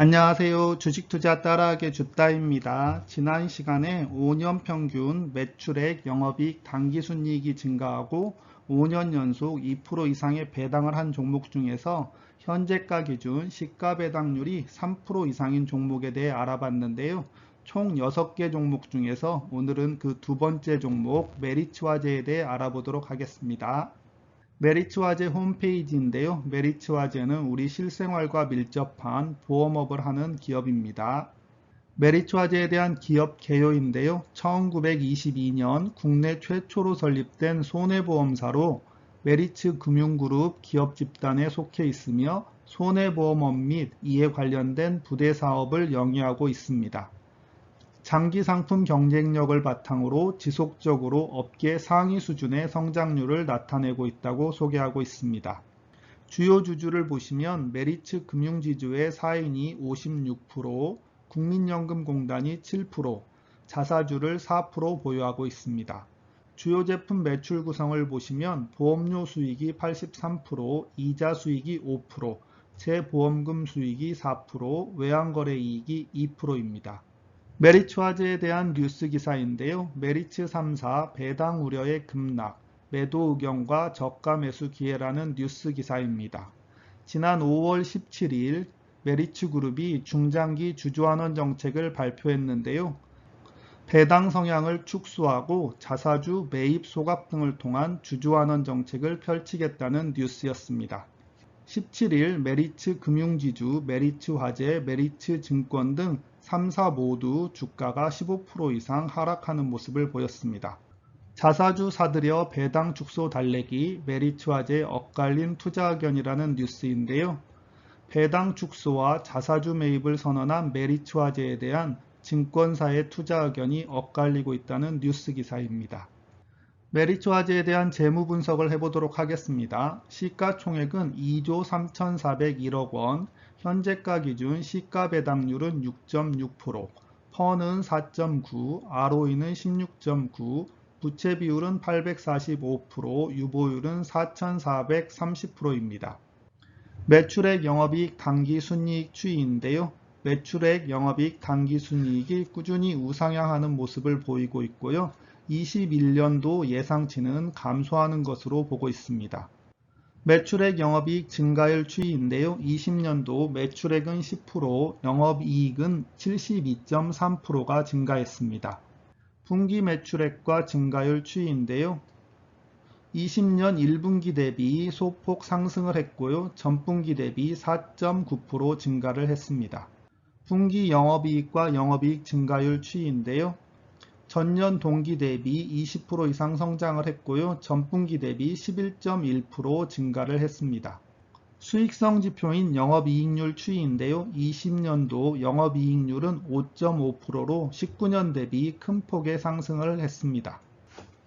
안녕하세요. 주식투자 따라하기 주따입니다. 지난 시간에 5년 평균 매출액, 영업이익, 당기순이익이 증가하고 5년 연속 2% 이상의 배당을 한 종목 중에서 현재가 기준 시가 배당률이 3% 이상인 종목에 대해 알아봤는데요. 총 6개 종목 중에서 오늘은 그 두 번째 종목 메리츠 화재에 대해 알아보도록 하겠습니다. 메리츠화재 홈페이지인데요. 메리츠화재는 우리 실생활과 밀접한 보험업을 하는 기업입니다. 메리츠화재에 대한 기업 개요인데요. 1922년 국내 최초로 설립된 손해보험사로 메리츠 금융그룹 기업 집단에 속해 있으며 손해보험업 및 이에 관련된 부대 사업을 영위하고 있습니다. 장기 상품 경쟁력을 바탕으로 지속적으로 업계 상위 수준의 성장률을 나타내고 있다고 소개하고 있습니다. 주요 주주를 보시면 메리츠 금융지주의 4인이 56%, 국민연금공단이 7%, 자사주를 4% 보유하고 있습니다. 주요 제품 매출 구성을 보시면 보험료 수익이 83%, 이자 수익이 5%, 재보험금 수익이 4%, 외환거래 이익이 2%입니다. 메리츠 화재에 대한 뉴스 기사인데요. 메리츠 3사 배당 우려의 급락, 매도 의견과 저가 매수 기회라는 뉴스 기사입니다. 지난 5월 17일 메리츠 그룹이 중장기 주주환원 정책을 발표했는데요. 배당 성향을 축소하고 자사주 매입 소각 등을 통한 주주환원 정책을 펼치겠다는 뉴스였습니다. 17일 메리츠 금융지주, 메리츠 화재, 메리츠 증권 등 3사 모두 주가가 15% 이상 하락하는 모습을 보였습니다. 자사주 사들여 배당 축소 달래기 메리츠 화재 엇갈린 투자 의견이라는 뉴스인데요. 배당 축소와 자사주 매입을 선언한 메리츠 화재에 대한 증권사의 투자 의견이 엇갈리고 있다는 뉴스 기사입니다. 메리츠 화재에 대한 재무 분석을 해보도록 하겠습니다. 시가총액은 2조 3,401억 원, 현재가 기준 시가 배당률은 6.6%, 퍼는 4.9, ROE는 16.9, 부채 비율은 845%, 유보율은 4,430%입니다. 매출액 영업이익 당기 순이익 추이인데요. 매출액 영업이익 당기 순이익이 꾸준히 우상향하는 모습을 보이고 있고요. 21년도 예상치는 감소하는 것으로 보고 있습니다. 매출액 영업이익 증가율 추이인데요. 20년도 매출액은 10%, 영업이익은 72.3%가 증가했습니다. 분기 매출액과 증가율 추이인데요. 20년 1분기 대비 소폭 상승을 했고요. 전분기 대비 4.9% 증가를 했습니다. 분기 영업이익과 영업이익 증가율 추이인데요. 전년 동기 대비 20% 이상 성장을 했고요. 전분기 대비 11.1% 증가를 했습니다. 수익성 지표인 영업이익률 추이인데요. 20년도 영업이익률은 5.5%로 19년 대비 큰 폭의 상승을 했습니다.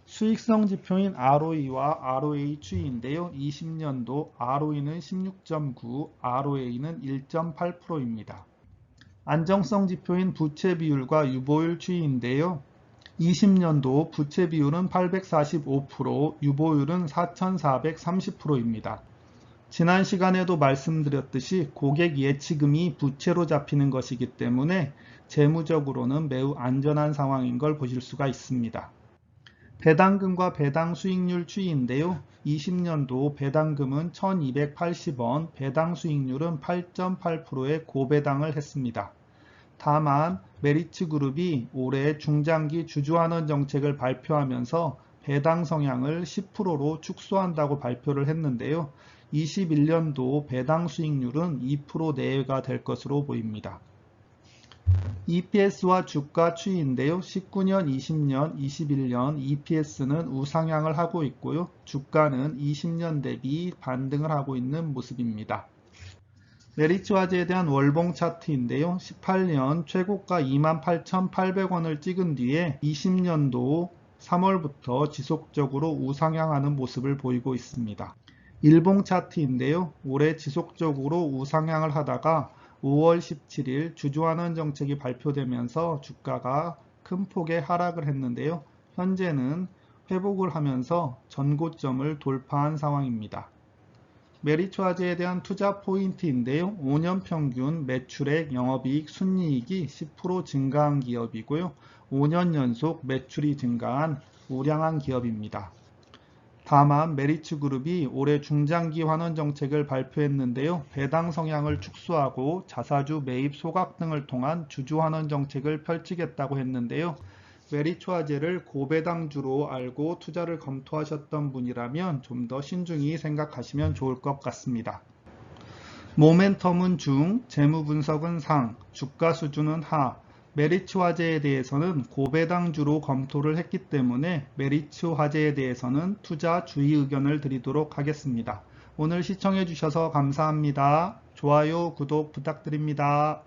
수익성 지표인 ROE와 ROA 추이인데요. 20년도 ROE는 16.9, ROA는 1.8%입니다. 안정성 지표인 부채 비율과 유보율 추이인데요. 20년도 부채 비율은 845%, 유보율은 4430%입니다. 지난 시간에도 말씀드렸듯이 고객 예치금이 부채로 잡히는 것이기 때문에 재무적으로는 매우 안전한 상황인 걸 보실 수가 있습니다. 배당금과 배당 수익률 추이인데요. 20년도 배당금은 1280원, 배당 수익률은 8.8%의 고배당을 했습니다. 다만 메리츠 그룹이 올해 중장기 주주환원 정책을 발표하면서 배당 성향을 10%로 축소한다고 발표를 했는데요. 21년도 배당 수익률은 2% 내외가 될 것으로 보입니다. EPS와 주가 추이인데요. 19년, 20년, 21년 EPS는 우상향을 하고 있고요. 주가는 20년 대비 반등을 하고 있는 모습입니다. 메리츠 화재에 대한 월봉 차트인데요. 18년 최고가 28,800원을 찍은 뒤에 20년도 3월부터 지속적으로 우상향하는 모습을 보이고 있습니다. 일봉 차트인데요. 올해 지속적으로 우상향을 하다가 5월 17일 주주환원 정책이 발표되면서 주가가 큰 폭의 하락을 했는데요. 현재는 회복을 하면서 전고점을 돌파한 상황입니다. 메리츠 화재에 대한 투자 포인트인데요. 5년 평균 매출액, 영업이익, 순이익이 10% 증가한 기업이고요. 5년 연속 매출이 증가한 우량한 기업입니다. 다만 메리츠 그룹이 올해 중장기 환원 정책을 발표했는데요. 배당 성향을 축소하고 자사주 매입 소각 등을 통한 주주 환원 정책을 펼치겠다고 했는데요. 메리츠 화재를 고배당주로 알고 투자를 검토하셨던 분이라면 좀 더 신중히 생각하시면 좋을 것 같습니다. 모멘텀은 중, 재무 분석은 상, 주가 수준은 하, 메리츠 화재에 대해서는 고배당주로 검토를 했기 때문에 메리츠 화재에 대해서는 투자 주의 의견을 드리도록 하겠습니다. 오늘 시청해 주셔서 감사합니다. 좋아요, 구독 부탁드립니다.